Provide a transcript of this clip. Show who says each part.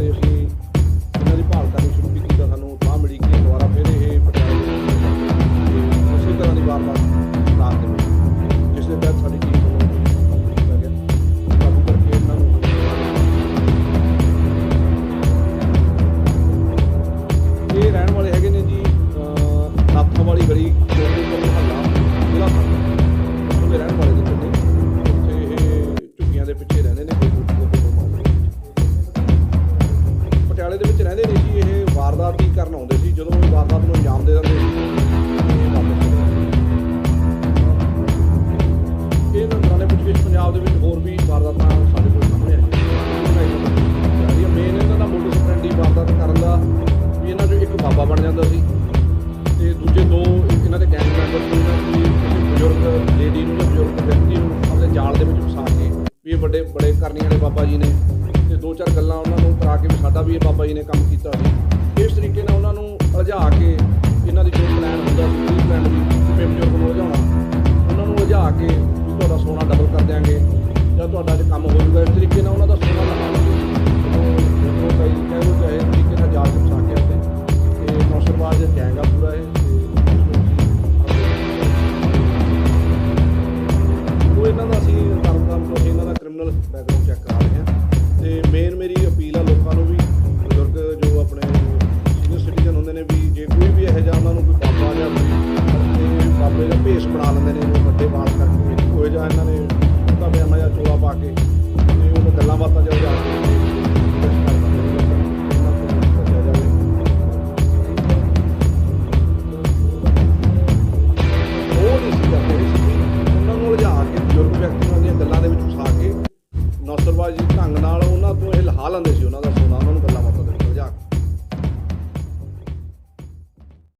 Speaker 1: Terry. ਕਹਿੰਦੇ ਨੇ ਜੀ ਇਹ ਵਾਰਦਾਤ ਹੀ ਕਰਨ ਆਉਂਦੇ ਸੀ, ਜਦੋਂ ਇਹ ਵਾਰਦਾਤ ਨੂੰ ਅੰਜਾਮ ਦੇ ਦਿੰਦੇ ਸੀ। ਇਹ ਨੰਬਰਾਂ ਵਿੱਚ ਪੰਜਾਬ ਦੇ ਵਿੱਚ ਹੋਰ ਵੀ ਵਾਰਦਾਤਾਂ ਸਾਡੇ ਕੋਲ ਸਾਹਮਣੇ ਆਈਆਂ। ਮੇਨ ਇਹਨਾਂ ਦਾ ਮੋਟਿਵ ਸਟੈਂਡ ਦੀ ਵਾਰਦਾਤ ਕਰਨ ਦਾ ਵੀ ਇਹਨਾਂ ਚੋਂ ਇੱਕ ਬਾਬਾ ਬਣ ਜਾਂਦਾ ਸੀ ਤੇ ਦੂਜੇ ਦੋ ਇਹਨਾਂ ਦੇ ਗੈਂਗ ਬਜ਼ੁਰਗ ਲੇਡੀ ਨੂੰ ਬਜ਼ੁਰਗ ਵਿਅਕਤੀ ਨੂੰ ਆਪਣੇ ਜਾਲ ਦੇ ਵਿੱਚ ਫਸਾ ਕੇ ਵੀ ਇਹ ਵੱਡੇ, ਬੜੇ ਕਰਨੀ ਵਾਲੇ ਬਾਬਾ ਜੀ ਨੇ ਦੋ ਚਾਰ ਗੱਲਾਂ ਉਹਨਾਂ ਨੂੰ ਕਰਾ ਕੇ ਵੀ ਸਾਡਾ ਵੀ ਇਹ ਬਾਬਾ ਜੀ ਨੇ ਕੰਮ ਕੀਤਾ। ਸੀ ਇਸ ਤਰੀਕੇ ਨਾਲ ਉਹਨਾਂ ਨੂੰ ਉਲਝਾ ਕੇ ਇਹਨਾਂ ਦੀ ਜੋ ਪਲਾਨ ਹੁੰਦਾ ਸੀ ਉਹ ਪਲਾਨ ਵੀ ਜਿਵੇਂ ਨੂੰ ਉਲਝਾਉਣਾ, ਉਹਨਾਂ ਨੂੰ ਉਲਝਾ ਕੇ ਤੁਹਾਡਾ ਸੋਨਾ ਡਬਲ ਕਰ ਦਿਆਂਗੇ ਜਾਂ ਤੁਹਾਡਾ ਜੇ ਕੰਮ ਹੋ ਜਾਊਗਾ ਇਸ ਤਰੀਕੇ ਨਾਲ ਉਹਨਾਂ ਦਾ ਸੋਨਾ ਲਗਾਉਣਗੇ ਉਹ ਕਈ ਕਹਿੰਦੇ ਚਾਹੇ ਤਰੀਕੇ ਨਾਲ ਜਾ ਕੇ ਫਸਾ ਕੇ ਆਉਂਦੇ। ਤੇ ਨੌਸ਼ਰਵਾਜ ਦੇ ਗੈਂਗ ਪੂਰਾ ਹੈ ਇਹਨਾਂ ਦਾ ਅਸੀਂ ਤਰਨਤਾਰਨ ਤੋਂ, ਇਹਨਾਂ ਦਾ ਕ੍ਰਿਮੀਨਲ ਬੈਕਗ੍ਰਾਉਂਡ ਚੈੱਕ ਜੇ ਕੋਈ ਉਹਨਾਂ ਨੂੰ ਕੋਈ ਬਾਬਾ ਜਾਂ ਕੋਈ ਬਾਬੇ ਦਾ ਭੇਸ ਬਣਾ ਲੈਂਦੇ ਨੇ, ਉਹ ਵੱਡੇ ਵਾਲ ਕਰਕੇ ਉਹ ਜਿਹਾ ਇਹਨਾਂ ਨੇ ਉਹਦਾ ਪਜਾਮਾ ਜਾਂ ਚੋਲਾ ਪਾ ਕੇ ਤੇ ਉਹਨੂੰ ਗੱਲਾਂ ਬਾਤਾਂ ਜਿਹਾ ਜਾ ਕੇ ਕੋਸ਼ਿਸ਼ ਉਹਨਾਂ ਨੂੰ ਲਿਜਾ ਕੇ ਬਜ਼ੁਰਗ ਵਿਅਕਤੀਆਂ ਦੀਆਂ ਗੱਲਾਂ ਦੇ ਵਿੱਚ ਫਸਾ ਕੇ ਨੌਸਰਬਾਜ਼ੀ ਢੰਗ ਨਾਲ ਉਹਨਾਂ ਤੋਂ ਇਹ ਲਹਾ ਲੈਂਦੇ ਸੀ, ਉਹਨਾਂ ਦਾ ਸੋਨਾ, ਉਹਨਾਂ ਨੂੰ